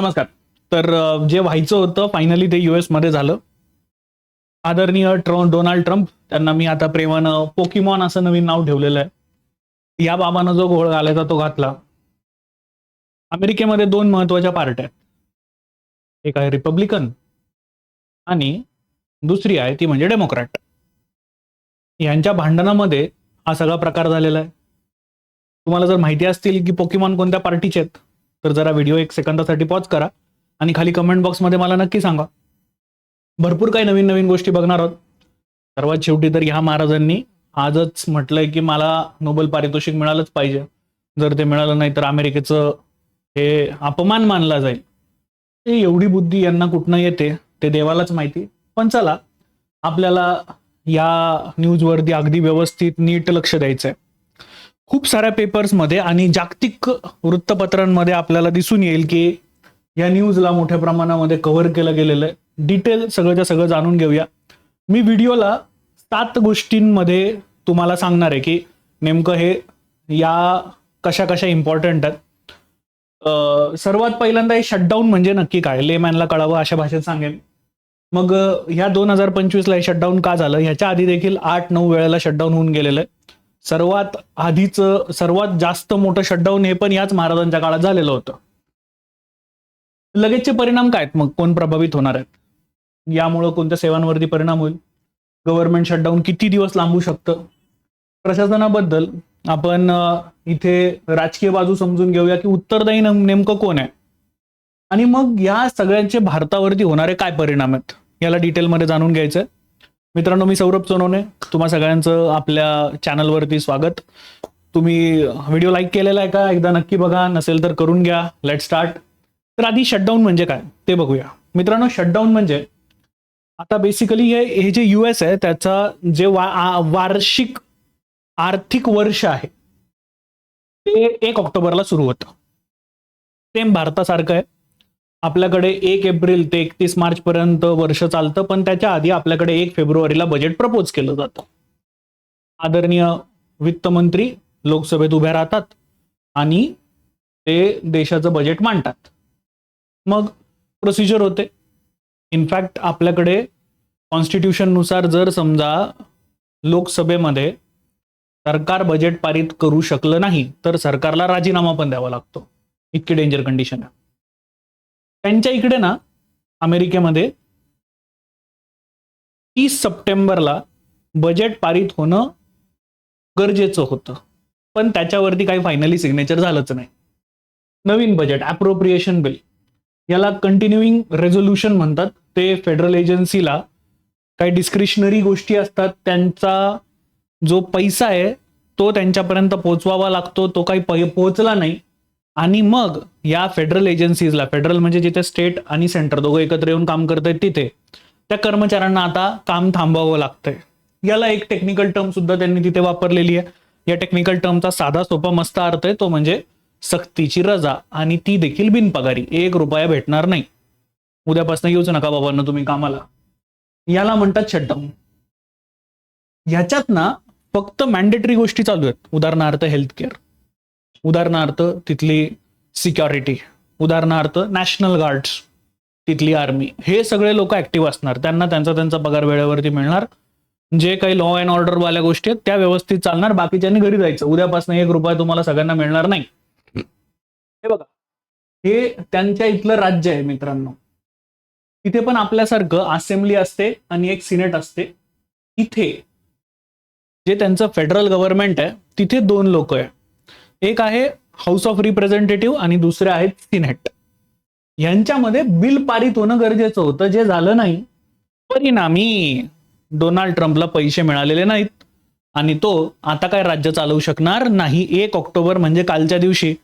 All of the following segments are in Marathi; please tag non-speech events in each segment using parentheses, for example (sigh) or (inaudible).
नमस्कार. तर जे व्हायचं होतं फायनली ते युएसमध्ये झालं. आदरणीय ट्रम्प डोनाल्ड ट्रम्प त्यांना मी आता प्रेमानं पोकिमॉन असं नवीन नाव ठेवलेलं आहे. या बाबानं जो घोळ घालायचा तो घातला. अमेरिकेमध्ये दोन महत्त्वाच्या पार्ट्या आहेत. एक आहे रिपब्लिकन आणि दुसरी आहे ती म्हणजे डेमोक्रॅट. यांच्या भांडणामध्ये हा सगळा प्रकार झालेला आहे. तुम्हाला जर माहिती असतील की पोकिमॉन कोणत्या पार्टीचे आहेत? तर जरा व्हिडिओ एक सेकंदासाठी पॉज करा आणि खाली कमेंट बॉक्समध्ये मला नक्की सांगा. भरपूर काही नवीन नवीन गोष्टी बघणार आहोत. सर्वात शेवटी तर ह्या महाराजांनी आजच म्हटलंय की मला नोबेल पारितोषिक मिळालंच पाहिजे. जर ते मिळालं नाही तर अमेरिकेचं हे अपमान मानला जाईल. ते एवढी बुद्धी यांना कुठनं येते ते देवालाच माहिती. पण चला आपल्याला या न्यूजवरती अगदी व्यवस्थित नीट लक्ष द्यायचं आहे खूप साऱ्या पेपर्समध्ये आणि जागतिक वृत्तपत्रांमध्ये आपल्याला दिसून येईल की या न्यूजला मोठ्या प्रमाणामध्ये कव्हर केलं गेलेलं आहे. डिटेल सगळंच्या सगळं जाणून घेऊया. मी व्हिडिओला सात गोष्टींमध्ये तुम्हाला सांगणार आहे की नेमकं हे या कशा कशा इम्पॉर्टंट आहेत. सर्वात पहिल्यांदा हे शटडाऊन म्हणजे नक्की काय? लेमॅनला कळावं अशा भाषेत सांगेन. मग ह्या दोन हजार पंचवीसला हे शटडाऊन का झालं? ह्याच्या आधी देखील आठ नऊ वेळेला शटडाऊन होऊन गेलेलं आहे. सर्वात आधीचं सर्वात जास्त मोठं शटडाऊन हे पण याच महाराजांच्या काळात झालेलं होतं. लगेचचे परिणाम काय आहेत? मग कोण प्रभावित होणार आहेत? यामुळं कोणत्या सेवांवरती परिणाम होईल? गव्हर्नमेंट शटडाऊन किती दिवस लांबू शकतं? प्रशासनाबद्दल आपण इथे राजकीय बाजू समजून घेऊया की उत्तरदायी नेमकं कोण आहे? आणि मग या सगळ्यांचे भारतावरती होणारे काय परिणाम आहेत? याला डिटेलमध्ये जाणून घ्यायचं आहे मित्रांनो मी सौरभ सोनवणे तुम्हा सगळ्यांचं आपल्या चॅनलवरती स्वागत. तुम्ही व्हिडिओ लाईक केलेला आहे का? एकदा नक्की बघा. नसेल तर करून घ्या. लेट स्टार्ट तर आधी शटडाऊन म्हणजे काय? ते बघूया. मित्रांनो शटडाऊन म्हणजे आता बेसिकली हे हे जे यू एस आहे त्याचा जे वा वार्षिक आर्थिक वर्ष आहे ते एक ऑक्टोबरला सुरू होतं. सेम भारतासारखं आहे. आपल्याकडे एक एप्रिल ते एकतीस मार्च पर्यंत वर्ष चालतं पण त्याच्या आधी आपल्याकडे एक फेब्रुवारीला बजेट प्रपोज केलं जातं. आदरणीय वित्तमंत्री लोकसभेत उभ्या राहतात आणि ते देशाचं बजेट मांडतात. मग प्रोसिजर होते. इनफॅक्ट आपल्याकडे कॉन्स्टिट्यूशननुसार जर समजा लोकसभेमध्ये सरकार बजेट पारित करू शकलं नाही तर सरकारला राजीनामा पण द्यावा लागतो. इतकी डेंजर कंडिशन आहे. त्यांच्या इकडे ना अमेरिकेमध्ये तीस सप्टेंबरला बजेट पारित होणं गरजेचं होतं. पण त्याच्यावरती काही फायनली सिग्नेचर झालंच नाही. नवीन बजेट अप्रोप्रिएशन बिल याला कंटिन्युईंग रेझोल्युशन म्हणतात. ते फेडरल एजन्सीला काही डिस्क्रिशनरी गोष्टी असतात. त्यांचा जो पैसा आहे तो त्यांच्यापर्यंत पोहोचवावा लागतो. तो काही पोहोचला नाही. आणि मग या फेडरल एजन्सीजला फेडरल म्हणजे जिथे स्टेट आणि सेंटर दोघं एकत्र येऊन काम करत आहेत तिथे त्या कर्मचाऱ्यांना आता काम थांबवावं लागतंय. याला एक टेक्निकल टर्म सुद्धा त्यांनी तिथे वापरलेली आहे. या टेक्निकल टर्मचा साधा सोपा मस्त अर्थ आहे तो म्हणजे सक्तीची रजा. आणि ती देखील बिनपगारी. एक रुपया भेटणार नाही. उद्यापासून येऊच नका बाबांना तुम्ही कामाला. याला म्हणतात शटडाऊन ह्याच्यात ना फक्त मॅन्डेटरी गोष्टी चालू आहेत. उदाहरणार्थ हेल्थ केअर उदाहरणार्थ तिथली सिक्युरिटी उदाहरणार्थ नॅशनल गार्ड्स तिथली आर्मी हे सगळे लोक ऍक्टिव्ह असणार. त्यांना त्यांचा त्यांचा पगार वेळेवरती मिळणार. जे काही लॉ अँड ऑर्डर वाल्या गोष्टी आहेत त्या व्यवस्थित चालणार. बाकीच्यांनी घरी जायचं. उद्यापासून एक रुपया तुम्हाला सगळ्यांना मिळणार नाही. हे बघा. हे त्यांच्या इथलं राज्य आहे मित्रांनो. तिथे पण आपल्यासारखं असेंब्ली असते आणि एक सिनेट असते. इथे जे त्यांचं फेडरल गव्हर्नमेंट आहे तिथे दोन लोक आहे. एक आहे हाऊस ऑफ रिप्रेझेंटेटिव्ह आणि दुसरे आहेत सिनेट यांच्यामध्ये बिल पारित होणं गरजेचं होतं. जे झालं नाही परिणामी डोनाल्ड ट्रम्पला पैसे मिळालेले नाहीत. आणि तो आता काय राज्य चालवू शकणार नाही? एक ऑक्टोबर म्हणजे कालच्या दिवशी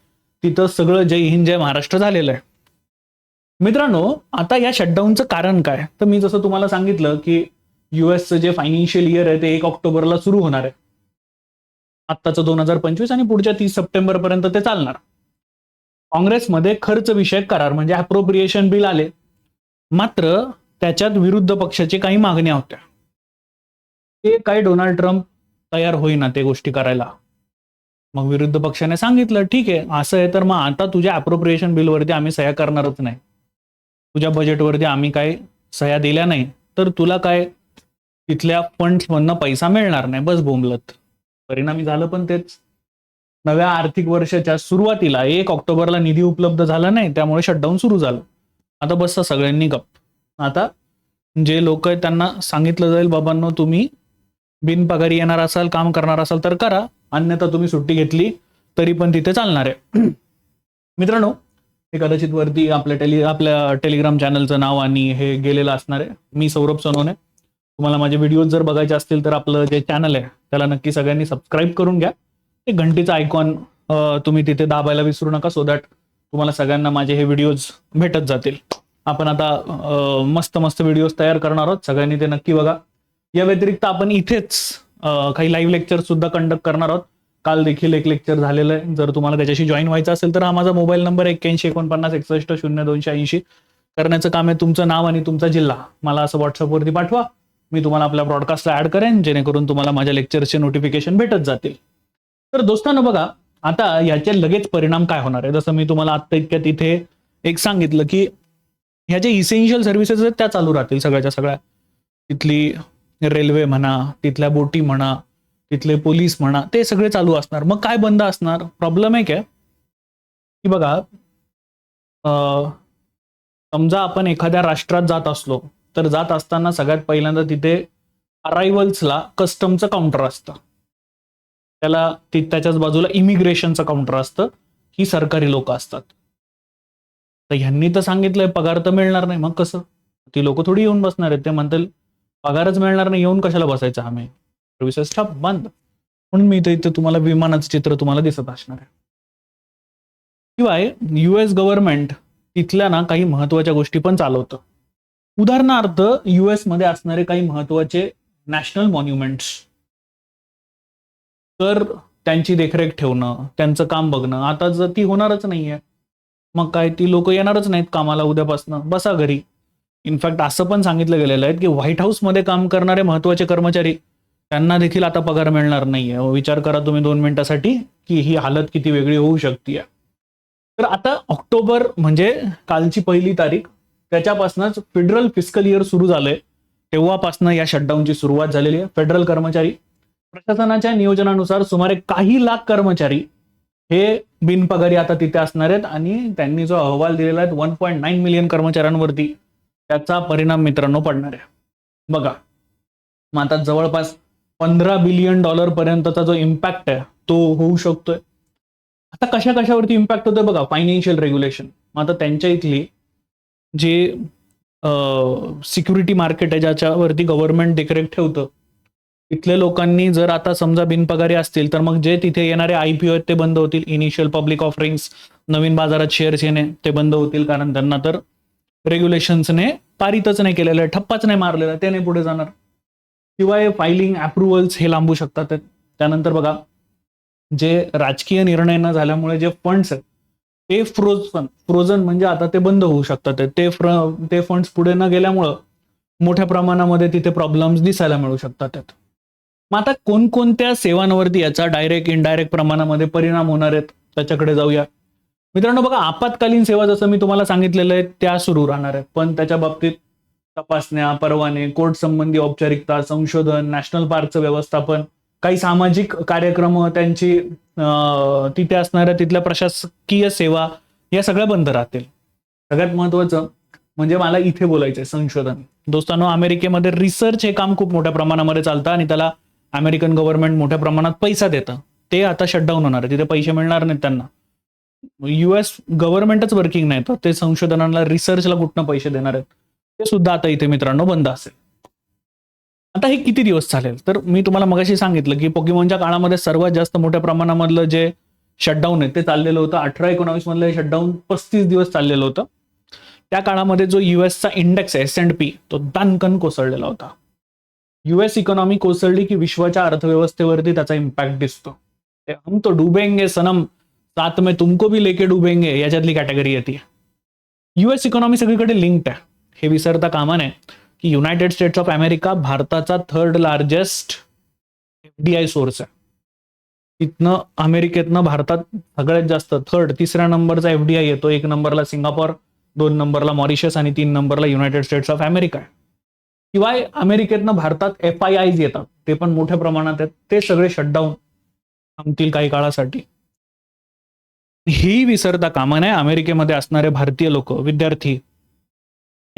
तिथं सगळं जय हिंद जय महाराष्ट्र झालेलं आहे. मित्रांनो आता या शटडाऊनचं कारण काय? तर मी जसं तुम्हाला सांगितलं की युएसचं जे फायनान्शियल इयर आहे ते एक ऑक्टोबरला सुरू होणार आहे. आत्ताचं दोन हजार पंचवीस आणि पुढच्या तीस सप्टेंबर पर्यंत ते चालणार. काँग्रेसमध्ये खर्च विषयक करार म्हणजे अप्रोप्रिएशन बिल आले. मात्र त्याच्यात विरुद्ध पक्षाची काही मागण्या होत्या. ते काय डोनाल्ड ट्रम्प तयार होईना ते गोष्टी करायला. मग विरुद्ध पक्षाने सांगितलं ठीक आहे असं आहे तर मग आता तुझ्या अप्रोप्रिएशन बिलवरती आम्ही सह्या करणारच नाही. तुझ्या बजेटवरती आम्ही काय सह्या दिल्या नाही तर तुला काय तिथल्या फंड्समधनं पैसा मिळणार नाही बस बोंबलत. परिणामी झालं पण तेच. नव्या आर्थिक वर्षाच्या सुरुवातीला एक ऑक्टोबरला निधी उपलब्ध झाला नाही त्यामुळे शटडाऊन सुरू झालं. आता बसता सगळ्यांनी गप आता जे लोक आहेत त्यांना सांगितलं जाईल बाबांनो तुम्ही बिनपगारी येणार असाल काम करणार असाल तर करा. अन्यथा तुम्ही सुट्टी घेतली तरी पण तिथे चालणार आहे. (clears throat) मित्रांनो हे कदाचित वरती आपल्या टेली आपल्या टेलिग्राम चॅनलचं नाव आणि हे गेलेलं असणार आहे. मी सौरभ सोनवणे. तुम्हाला माझे व्हिडिओज जर बघायचे असतील तर आपलं जे चॅनल आहे त्याला नक्की सगळ्यांनी सबस्क्राईब करून घ्या. ते घंटीचं आयकॉन तुम्ही तिथे दाबायला विसरू नका सो दॅट तुम्हाला सगळ्यांना माझे हे व्हिडिओज भेटत जातील. आपण आता मस्त मस्त व्हिडिओज तयार करणार आहोत. सगळ्यांनी ते नक्की बघा. या व्यतिरिक्त आपण इथेच काही लाईव्ह लेक्चर सुद्धा कंडक्ट करणार आहोत. काल देखील एक लेक्चर झालेलं आहे. जर तुम्हाला त्याच्याशी जॉईन व्हायचं असेल तर हा माझा मोबाईल नंबर एक्क्याऐंशी एकोणपन्नास एकसष्ट शून्य दोनशे ऐंशी. करण्याचं काम आहे तुमचं नाव आणि तुमचा जिल्हा. मला असं व्हॉट्सअपवरती पाठवा. मी तुम्हाला आपल्या ब्रॉडकास्टला ऍड करेन जेणेकरून तुम्हाला माझ्या लेक्चरचे नोटिफिकेशन भेटत जातील. तर दोस्तांनो बघा आता याचे लगेच परिणाम काय होणार आहे? जसं मी तुम्हाला आत्ता इतक्यात इथे एक सांगितलं की ह्या ज्या इसेन्शियल सर्व्हिसेस आहेत त्या चालू राहतील सगळ्याच्या सगळ्या. तिथली रेल्वे म्हणा तिथल्या बोटी म्हणा तिथले पोलीस म्हणा ते सगळे चालू असणार. मग काय बंद असणार? प्रॉब्लेम आहे की बघा समजा आपण एखाद्या राष्ट्रात जात असलो तर जात असताना सगळ्यात पहिल्यांदा तिथे अरायव्हल्सला कस्टमचं काउंटर असतं. त्याला ती त्याच्याच बाजूला इमिग्रेशनचं काउंटर असतं. ही सरकारी लोक असतात. तर ह्यांनी तर सांगितलंय पगार तर मिळणार नाही. मग कसं? ती लोक थोडी येऊन बसणार आहेत. ते म्हणतील पगारच मिळणार नाही. येऊन कशाला बसायचं आम्ही? सर्व्हिसेस ठप बंद. म्हणून मी इथे इथे तुम्हाला विमानाचं चित्र तुम्हाला दिसत असणार आहे. शिवाय युएस गव्हर्नमेंट तिथल्या ना काही महत्त्वाच्या गोष्टी पण चालवतं. उदाहरणार्थ युएसमध्ये असणारे काही महत्त्वाचे नॅशनल मॉन्युमेंट्स. तर त्यांची देखरेख ठेवणं त्यांचं काम बघणं आता जर ती होणारच नाहीये मग काय ती लोक येणारच नाहीत कामाला उद्यापासनं बसा घरी. इनफॅक्ट असं पण सांगितलं गेलेलं आहे की व्हाईट हाऊसमध्ये काम करणारे महत्त्वाचे कर्मचारी त्यांना देखील आता पगार मिळणार नाहीये. विचार करा तुम्ही दोन मिनिटासाठी की ही हालत किती वेगळी होऊ शकते तर आता ऑक्टोबर म्हणजे कालची पहिली तारीख त्याच्यापासूनच फेडरल फिस्कल इयर सुरू झालंय. तेव्हापासून या शटडाऊनची सुरुवात झालेली आहे. फेडरल कर्मचारी प्रशासनाच्या नियोजनानुसार सुमारे काही लाख कर्मचारी हे बिनपगारी आता तिथे असणार आहेत आणि त्यांनी जो अहवाल दिलेला आहे वन पॉईंट नाईन मिलियन कर्मचाऱ्यांवरती त्याचा परिणाम मित्रांनो पडणार आहे. बघा मग आता जवळपास पंधरा बिलियन डॉलर पर्यंतचा जो इम्पॅक्ट आहे तो होऊ शकतोय. आता कशा कशावरती इम्पॅक्ट होतोय बघा फायनान्शियल रेग्युलेशन मग आता त्यांच्या इथली जे सिक्युरिटी मार्केट आहे ज्याच्यावरती गव्हर्नमेंट देखरेख ठेवतं. इथल्या लोकांनी जर आता समजा बिनपगारी असतील तर मग जे तिथे येणारे आयपीओ आहेत ते बंद होतील. इनिशियल पब्लिक ऑफरिंग्स नवीन बाजारात शेअर्स येणे ते बंद होतील. कारण त्यांना तर रेग्युलेशन्सने पारितच नाही केलेलं आहे ठप्पाच नाही मारलेला आहे, ते नाही पुढे जाणार. शिवाय फायलिंग अप्रुव्हल्स हे लांबू शकतात. त्यानंतर बघा जे राजकीय निर्णय न झाल्यामुळे जे फंड्स आहेत ते फ्रोझन फ्रोझन म्हणजे आता ते बंद होऊ शकतात. ते फ्र ते फंड्स पुढे न गेल्यामुळं मोठ्या प्रमाणामध्ये तिथे प्रॉब्लेम्स दिसायला मिळू शकतात मग आता कोणकोणत्या सेवांवरती याचा डायरेक्ट इनडायरेक्ट प्रमाणामध्ये परिणाम होणार आहेत? त्याच्याकडे जाऊया. मित्रांनो बघा आपत्कालीन सेवा जसं मी तुम्हाला सांगितलेलं आहे त्या सुरू राहणार आहे पण त्याच्या बाबतीत तपासण्या परवाने कोर्ट संबंधी औपचारिकता संशोधन नॅशनल पार्कचं व्यवस्थापन काही सामाजिक कार्यक्रम त्यांची तिथे असणाऱ्या तिथल्या प्रशासकीय सेवा या सगळ्या बंद राहतील. सगळ्यात महत्वाचं म्हणजे मला इथे बोलायचंय संशोधन. दोस्तांनो अमेरिकेमध्ये रिसर्च हे काम खूप मोठ्या प्रमाणामध्ये चालतं आणि त्याला अमेरिकन गव्हर्नमेंट मोठ्या प्रमाणात पैसा देतं. ते आता शटडाऊन होणार आहे. तिथे पैसे मिळणार नाहीत त्यांना. युएस गव्हर्नमेंटच वर्किंग नाही तर ते संशोधनाला रिसर्चला कुठनं पैसे देणार आहेत? ते सुद्धा आता इथे मित्रांनो बंद असेल. आता हे किती दिवस चालेल? तर मी तुम्हाला मगाशी सांगितलं की पोकेमॉनच्या काळामध्ये सर्वात जास्त मोठ्या प्रमाणामधलं जे शटडाऊन आहे ते चाललेलं होतं. अठरा एकोणावीस मधलं हे शटडाऊन पस्तीस दिवस चाललेलं होतं. त्या काळामध्ये जो युएसचा इंडेक्स आहे एस अँड पी तो दानकन कोसळलेला होता. युएस इकॉनॉमी कोसळली की विश्वाच्या अर्थव्यवस्थेवरती त्याचा इम्पॅक्ट दिसतो. ते हम तो डुबेंगे सनम. साथ में तुमको भी लेके डुबेंगे याच्यातली कॅटेगरी येते. युएस इकॉनॉमी सगळीकडे लिंक्ड आहे. हे विसरता कामा नये. की युनायटेड स्टेट्स ऑफ अमेरिका भारताचा थर्ड लार्जेस्ट एफडीआय सोर्स आहे. तिथनं अमेरिकेतनं भारतात सगळ्यात जास्त थर्ड तिसऱ्या नंबरचा एफडीआय येतो. एक नंबरला सिंगापूर दोन नंबरला मॉरिशस आणि तीन नंबरला युनायटेड स्टेट्स ऑफ अमेरिका आहे. शिवाय अमेरिकेतनं भारतात एफ आय आयज येतात. ते पण मोठ्या प्रमाणात आहेत. ते सगळे शटडाऊन थांबतील काही काळासाठी. ही विसरता कामा नये. अमेरिकेमध्ये असणारे भारतीय लोक विद्यार्थी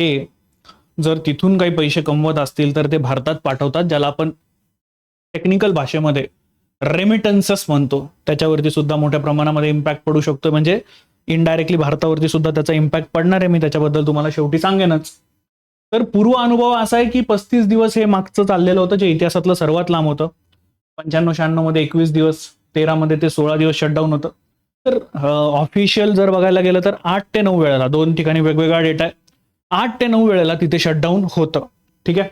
हे जर तिथून काही पैसे कमवत असतील तर ते भारतात पाठवतात ज्याला आपण टेक्निकल भाषेमध्ये रेमिटन्सेस म्हणतो. त्याच्यावरती सुद्धा मोठ्या प्रमाणामध्ये इम्पॅक्ट पडू शकतो म्हणजे इनडायरेक्टली भारतावरती सुद्धा त्याचा इम्पॅक्ट पडणार आहे. मी त्याच्याबद्दल तुम्हाला शेवटी सांगेनच. तर पूर्व अनुभव असा आहे की पस्तीस दिवस हे मागचं चाललेलं होतं जे इतिहासातलं सर्वात लांब होतं. पंच्याण्णव शहाण्णवमध्ये एकवीस दिवस तेरामध्ये ते सोळा दिवस शटडाऊन होतं. तर ऑफिशियल जर बघायला गेलं तर आठ ते नऊ वेळेला दोन ठिकाणी वेगवेगळा डेटा आहे. आठ ते नऊ वेळेला तिथे शटडाऊन होतं. ठीक आहे?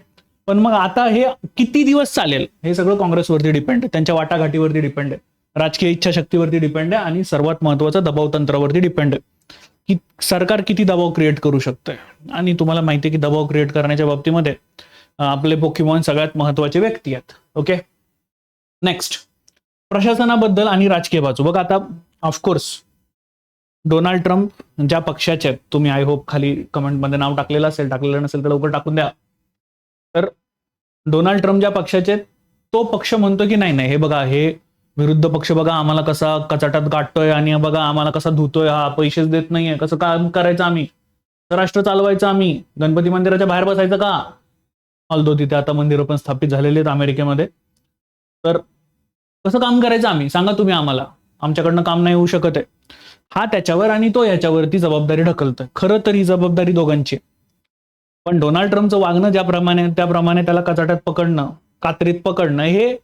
पण मग आता हे किती दिवस चालेल? हे सगळं काँग्रेसवरती डिपेंड आहे. त्यांच्या वाटाघाटीवरती डिपेंड आहे. राजकीय इच्छाशक्तीवरती डिपेंड आहे आणि सर्वात महत्वाचं दबाव तंत्रावरती डिपेंड आहे. की सरकार किती दबाव क्रिएट करू शकतंय? आणि तुम्हाला माहिती आहे की दबाव क्रिएट करण्याच्या बाबतीमध्ये आपले पोकिमॉन सगळ्यात महत्त्वाचे व्यक्ती आहेत. ओके नेक्स्ट प्रशासनाबद्दल आणि राजकीय बाजू. बघा आता ऑफकोर्स डोनाल्ड ट्रम्प ज्या पक्षाचे आहेत तुम्ही आय होप खाली कमेंटमध्ये नाव टाकलेलं असेल टाकलेलं नसेल तर लवकर टाकून द्या. तर डोनाल्ड ट्रम्प ज्या पक्षाचे आहेत तो पक्ष म्हणतो की नाही नाही हे बघा हे विरुद्ध पक्ष बघा आम्हाला कसा कचाटात गाठतोय आणि बघा आम्हाला कसा धुतोय हा पैसेच देत नाहीये कसं काम करायचं आम्ही? राष्ट्र चालवायचं आम्ही? गणपती मंदिराच्या बाहेर बसायचं का? ऑल्दो तिथे आता मंदिरं पण स्थापित झालेली आहेत अमेरिकेमध्ये. तर कसं काम करायचं आम्ही? सांगा तुम्ही आम्हाला. आमच्याकडनं काम नाही होऊ शकत आहे. हा त्याच्यावर आणि तो याच्यावरती जबाबदारी ढकलतोय खरं तर ही जबाबदारी दोघांची पण डोनाल्ड ट्रम्पचं वागणं ज्याप्रमाणे त्याप्रमाणे त्याला कचाट्यात पकडणं कात्रीत पकडणं हे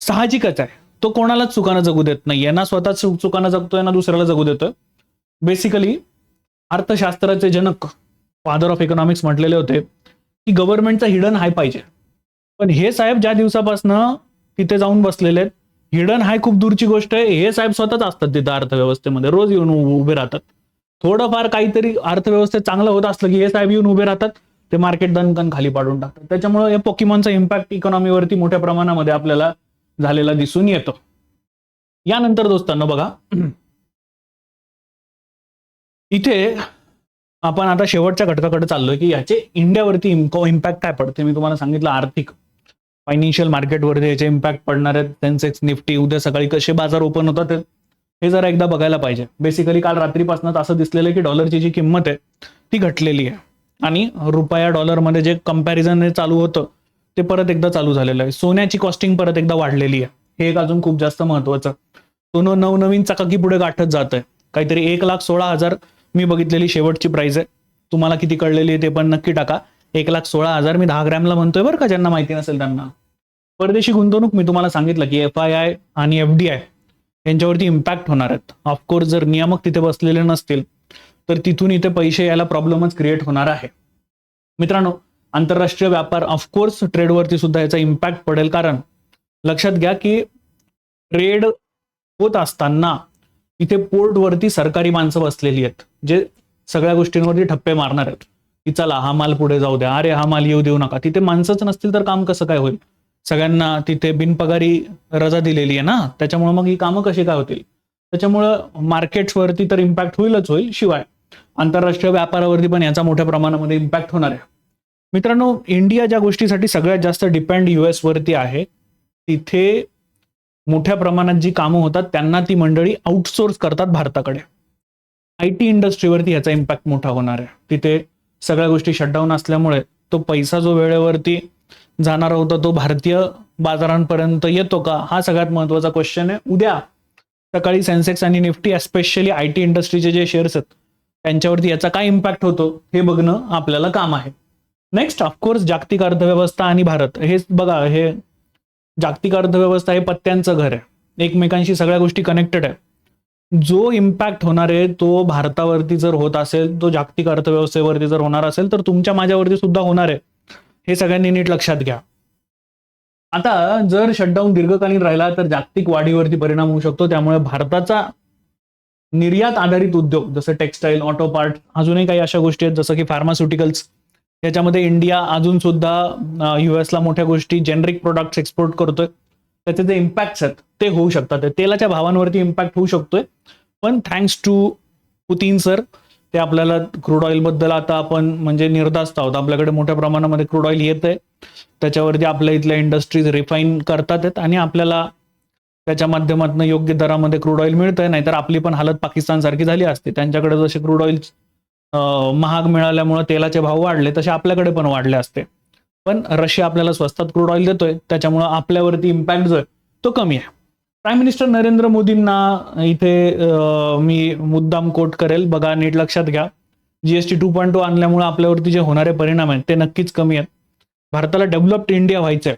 साहजिकच आहे. तो कोणालाच चुकानं जगू देत नाही. यांना स्वतःच चुकानं जगतोय ना दुसऱ्याला जगू देतोय बेसिकली अर्थशास्त्राचे जनक फादर ऑफ इकॉनॉमिक्स म्हटलेले होते की गव्हर्नमेंटचा हिडन हाय पाहिजे. पण हे साहेब ज्या दिवसापासनं तिथे जाऊन बसलेले आहेत हिडन हाय खूप दूरची गोष्ट आहे. हे साहेब स्वतःच असतात तिथं अर्थव्यवस्थेमध्ये. रोज येऊन उभे राहतात. थोडंफार काहीतरी अर्थव्यवस्थेत चांगलं होत असलं की हे साहेब येऊन उभे राहतात. ते मार्केट दणकन खाली पाडून टाकतात. त्याच्यामुळे हे पोकिमॉनचा इम्पॅक्ट इकॉनॉमीवरती मोठ्या प्रमाणामध्ये आपल्याला झालेला दिसून येतो. यानंतर दोस्तांना बघा. (clears throat) इथे आपण आता शेवटच्या घटकाकडे चाललोय की याचे इंडियावरती इम्पॅक्ट काय पडते? मी तुम्हाला सांगितलं आर्थिक. फायनान्शियल मार्केटवरती याचे इम्पॅक्ट पडणार आहेत. सेन्सेक्स निफ्टी उद्या सकाळी कसे बाजार ओपन होतात हे जरा एकदा बघायला पाहिजे. बेसिकली काल रात्रीपासून असं दिसलेलं की डॉलरची जी किंमत आहे ती घटलेली आहे. आणि रुपया डॉलरमध्ये जे कंपॅरिझन चालू होतं ते परत एकदा चालू झालेलं आहे. सोन्याची कॉस्टिंग परत एकदा वाढलेली आहे. हे एक अजून खूप जास्त महत्वाचं. सोनं नवनवीन चकाकी पुढे गाठत जात आहे काहीतरी एक लाख सोळा हजार मी बघितलेली शेवटची प्राइस आहे. तुम्हाला किती कळलेली आहे ते पण नक्की टाका. एक लाख सोळा हजार मी दहा ग्रॅमला म्हणतोय बरं का ज्यांना माहिती नसेल त्यांना. परदेशी गुंतवणूक मी तुम्हाला सांगितलं की एफ आय आय आणि एफ डी आय यांच्यावरती इम्पॅक्ट होणार आहेत. ऑफकोर्स जर नियामक तिथे बसलेले नसतील तर तिथून इथे पैसे यायला प्रॉब्लेमच क्रिएट होणार आहे. मित्रांनो आंतरराष्ट्रीय व्यापार ऑफकोर्स ट्रेडवरती सुद्धा याचा इम्पॅक्ट पडेल. कारण लक्षात घ्या की ट्रेड होत असताना इथे पोर्टवरती सरकारी माणसं बसलेली आहेत जे सगळ्या गोष्टींवरती ठप्पे मारणार आहेत. की चला हा माल पुढे जाऊ द्या. अरे हा माल येऊ देऊ नका. तिथे माणसंच नसतील तर काम कसं काय होईल? सगळ्यांना तिथे बिनपगारी रजा दिलेली आहे ना? त्याच्यामुळे मग ही कामं कशी काय होतील? त्याच्यामुळं मार्केट्सवरती तर इम्पॅक्ट होईलच होईल शिवाय. आंतरराष्ट्रीय व्यापारावरती पण याचा मोठ्या प्रमाणामध्ये इम्पॅक्ट होणार आहे. मित्रांनो इंडिया ज्या गोष्टीसाठी सगळ्यात जास्त डिपेंड युएस वरती आहे तिथे मोठ्या प्रमाणात जी कामं होतात त्यांना ती मंडळी आउटसोर्स करतात भारताकडे. आय टी इंडस्ट्रीवरती ह्याचा इम्पॅक्ट मोठा होणार आहे. तिथे सगळ्या गोष्टी शटडाऊन असल्यामुळे तो पैसा जो वेळेवरती जाणार होता तो भारतीय बाजारांपर्यंत येतो का? हा सगळ्यात महत्त्वाचा क्वेश्चन आहे. उद्या सकाळी सेन्सेक्स आणि निफ्टी एस्पेशली आय टी इंडस्ट्रीचे जे शेअर्स आहेत त्यांच्यावरती याचा काय इम्पॅक्ट होतो हे बघणं आपल्याला काम आहे. नेक्स्ट ऑफकोर्स जागतिक अर्थव्यवस्था आणि भारत. हे बघा हे जागतिक अर्थव्यवस्था हे पत्त्यांचं घर आहे. एकमेकांशी सगळ्या गोष्टी कनेक्टेड आहे. जो इम्पॅक्ट होणार आहे तो भारतावरती जर होत असेल तो जागतिक अर्थव्यवस्थेवरती जर होणार असेल तर तुमच्या माझ्यावरती सुद्धा होणार आहे. हे सगळ्यांनी नीट लक्षात घ्या. आता जर शटडाऊन दीर्घकालीन राहिला तर जागतिक वाढीवरती परिणाम होऊ शकतो. त्यामुळे भारताचा निर्यात आधारित उद्योग जसं टेक्स्टाईल ऑटो पार्ट अजूनही काही अशा गोष्टी आहेत जसं की फार्मास्युटिकल्स याच्यामध्ये इंडिया अजून सुद्धा युएसला मोठ्या गोष्टी जेनरिक प्रोडक्ट्स एक्सपोर्ट करतोय. त्याचे जे इम्पॅक्ट्स आहेत. ते होऊ शकतात. तेलाच्या भावांवरती इम्पॅक्ट होऊ शकतोय. पण थँक्स टू पुतीन सर ते आपल्याला क्रूड ऑइलबद्दल आता आपण म्हणजे निर्धास्त आहोत. आपल्याकडे मोठ्या प्रमाणामध्ये क्रूड ऑइल येत आहे. त्याच्यावरती आपल्या इथल्या इंडस्ट्रीज रिफाईन करतात आहेत आणि आपल्याला त्याच्या माध्यमातून योग्य दरामध्ये क्रूड ऑइल मिळतंय. नाहीतर आपली पण हालत पाकिस्तान सारखी झाली असते. त्यांच्याकडे जसे क्रूड ऑइल महाग मिळाल्यामुळे तेलाचे भाव वाढले तसे आपल्याकडे पण वाढले असते. पण रशिया आपल्याला स्वस्तात क्रूड ऑइल देतोय त्याच्यामुळे आपल्यावरती इम्पॅक्ट जो आहे तो कमी आहे. प्राईम मिनिस्टर नरेंद्र मोदींना इथे मी मुद्दाम कोट करेल. बघा नीट लक्षात घ्या. जीएसटी टू पॉईंट टू आणल्यामुळे आपल्यावरती जे होणारे परिणाम आहेत ते नक्कीच कमी आहेत. भारताला डेव्हलप्ड इंडिया व्हायचं आहे.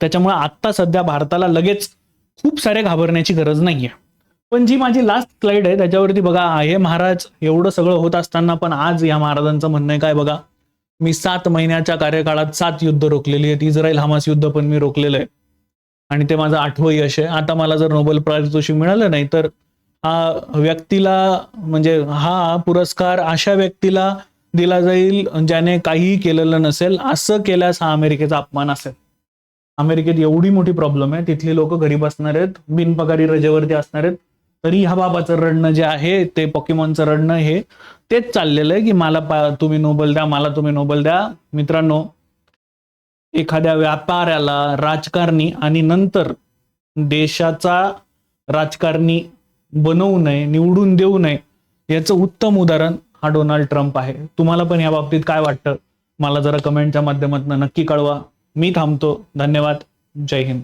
त्याच्यामुळे आत्ता सध्या भारताला लगेच खूप सारे घाबरण्याची गरज नाहीये. पण जी माझी लास्ट स्लाइड आहे त्याच्यावरती बघा हे महाराज एवढं सगळं होत असताना पण आज या महाराजांचं म्हणणं आहे काय बघा? मी सात महिन्याच्या कार्यकाळात सात युद्ध रोखलेली आहेत. इस्रायल हमास युद्ध पण मी रोखलेलं आहे. आणि ते माझं आठवं यश आहे. आता मला जर नोबेल पारितोषिक मिळालं नाही तर हा व्यक्तीला म्हणजे हा पुरस्कार अशा व्यक्तीला दिला जाईल ज्याने काहीही केलेलं नसेल असं केल्यास हा अमेरिकेचा अपमान असेल. अमेरिकेत एवढी मोठी प्रॉब्लेम आहे. तिथली लोक घरी बसणार आहेत बिनपगारी रजेवरती असणार आहेत. तरी ह्या बाबाचं रडणं जे आहे ते पॉकिमॉनचं रडणं हे तेच चाललेलं आहे की मला तुम्ही नोबल द्या मला तुम्ही नोबल द्या. मित्रांनो एखाद्या व्यापाऱ्याला राजकारणी आणि नंतर देशाचा राजकारणी बनवू नये निवडून देऊ नये याचं उत्तम उदाहरण हा डोनाल्ड ट्रम्प आहे. तुम्हाला पण या बाबतीत काय वाटतं? मला जरा कमेंटच्या माध्यमातून नक्की कळवा. मी थांबतो. धन्यवाद. जय हिंद.